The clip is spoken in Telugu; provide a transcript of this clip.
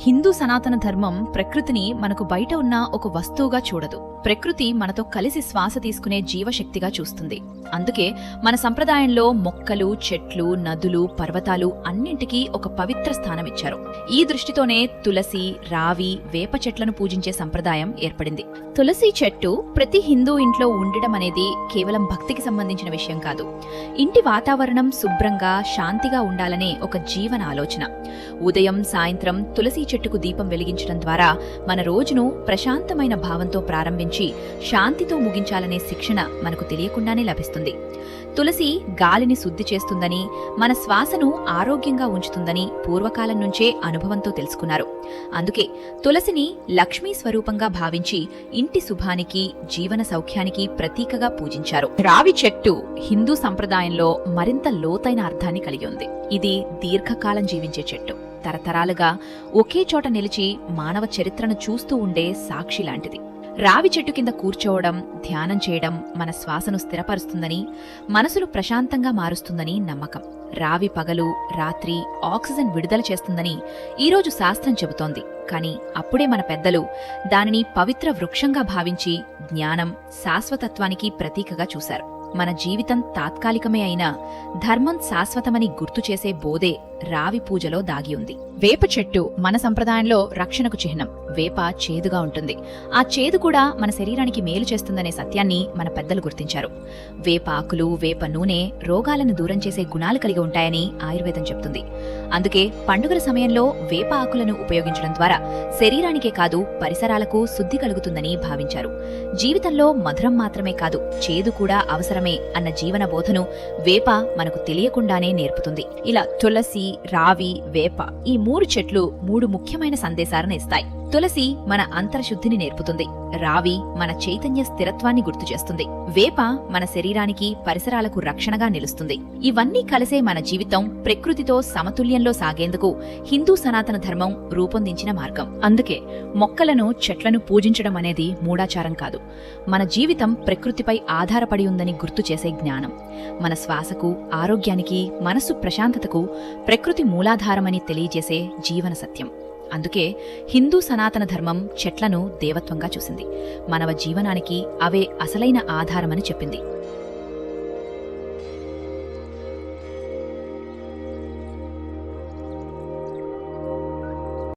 హిందూ సనాతన ధర్మం ప్రకృతిని మనకు బయట ఉన్న ఒక వస్తువుగా చూడదు. ప్రకృతి మనతో కలిసి శ్వాస తీసుకునే జీవశక్తిగా చూస్తుంది. అందుకే మన సంప్రదాయంలో మొక్కలు చెట్లు నదులు పర్వతాలు అన్నింటికీ ఒక పవిత్ర స్థానం ఇచ్చారు. ఈ దృష్టితోనే తులసి రావి వేప చెట్లను పూజించే సంప్రదాయం ఏర్పడింది. తులసి చెట్టు ప్రతి హిందూ ఇంట్లో ఉండడం అనేది కేవలం భక్తికి సంబంధించిన విషయం కాదు. ఇంటి వాతావరణం శుభ్రంగా శాంతిగా ఉండాలనే ఒక జీవన ఆలోచన. ఉదయం సాయంత్రం తులసి చెట్టుకు దీపం వెలిగించడం ద్వారా మన రోజును ప్రశాంతమైన భావంతో ప్రారంభించి శాంతితో ముగించాలనే శిక్షణ మనకు తెలియకుండానే లభిస్తుంది. తులసి గాలిని శుద్ధి చేస్తుందని మన శ్వాసను ఆరోగ్యంగా ఉంచుతుందని పూర్వకాలం నుంచే అనుభవంతో తెలుసుకున్నారు. అందుకే తులసిని లక్ష్మీ స్వరూపంగా భావించి ఇంటి శుభానికి జీవన సౌఖ్యానికి ప్రతీకగా పూజించారు. రావి చెట్టు హిందూ సంప్రదాయంలో మరింత లోతైన అర్థాన్ని కలిగి ఉంది. ఇది దీర్ఘకాలం జీవించే చెట్టు. తరతరాలుగా ఒకే చోట నిలిచి మానవ చరిత్రను చూస్తూ ఉండే సాక్షి లాంటిది. రావి చెట్టు కింద కూర్చోవడం ధ్యానం చేయడం మన శ్వాసను స్థిరపరుస్తుందని మనసులు ప్రశాంతంగా మారుస్తుందని నమ్మకం. రావి పగలు రాత్రి ఆక్సిజన్ విడుదల చేస్తుందని ఈరోజు శాస్త్రం చెబుతోంది. కానీ అప్పుడే మన పెద్దలు దానిని పవిత్ర వృక్షంగా భావించి జ్ఞానం శాశ్వతత్వానికి ప్రతీకగా చూశారు. మన జీవితం తాత్కాలికమే అయినా ధర్మం శాశ్వతమని గుర్తు చేసే బోధే రావి పూజలో దాగి ఉంది. వేప చెట్టు మన సంప్రదాయంలో రక్షణకు చిహ్నం. వేప చేదుగా ఉంటుంది. ఆ చేదు కూడా మన శరీరానికి మేలు చేస్తుందనే సత్యాన్ని మన పెద్దలు గుర్తించారు. వేప ఆకులు వేప నూనె రోగాలను దూరం చేసే గుణాలు కలిగి ఉంటాయని ఆయుర్వేదం చెప్తుంది. అందుకే పండుగల సమయంలో వేప ఆకులను ఉపయోగించడం ద్వారా శరీరానికే కాదు పరిసరాలకు శుద్ధి కలుగుతుందని భావించారు. జీవితంలో మధురం మాత్రమే కాదు చేదు కూడా అవసరమే అన్న జీవన బోధను వేప మనకు తెలియకుండానే నేర్పుతుంది. ఇలా తులసి రావి వేప ఈ మూడు చెట్లు మూడు ముఖ్యమైన సందేశాలను ఇస్తాయి. తులసి మన అంతర్శుద్ధిని నేర్పుతుంది. రావి మన చైతన్య స్థిరత్వాన్ని గుర్తు చేస్తుంది. వేప మన శరీరానికి పరిసరాలకు రక్షణగా నిలుస్తుంది. ఇవన్నీ కలిసే మన జీవితం ప్రకృతితో సమతుల్యంలో సాగేందుకు హిందూ సనాతన ధర్మం రూపొందించిన మార్గం. అందుకే మొక్కలను చెట్లను పూజించడం అనేది మూఢాచారం కాదు. మన జీవితం ప్రకృతిపై ఆధారపడి ఉందని గుర్తు చేసే జ్ఞానం. మన శ్వాసకు ఆరోగ్యానికి మనస్సు ప్రశాంతతకు ప్రకృతి మూలాధారమని తెలియజేసే జీవన సత్యం. అందుకే హిందూ సనాతన ధర్మం చెట్లను దేవత్వంగా చూసింది. మానవ జీవనానికి అవే అసలైన ఆధారమని చెప్పింది.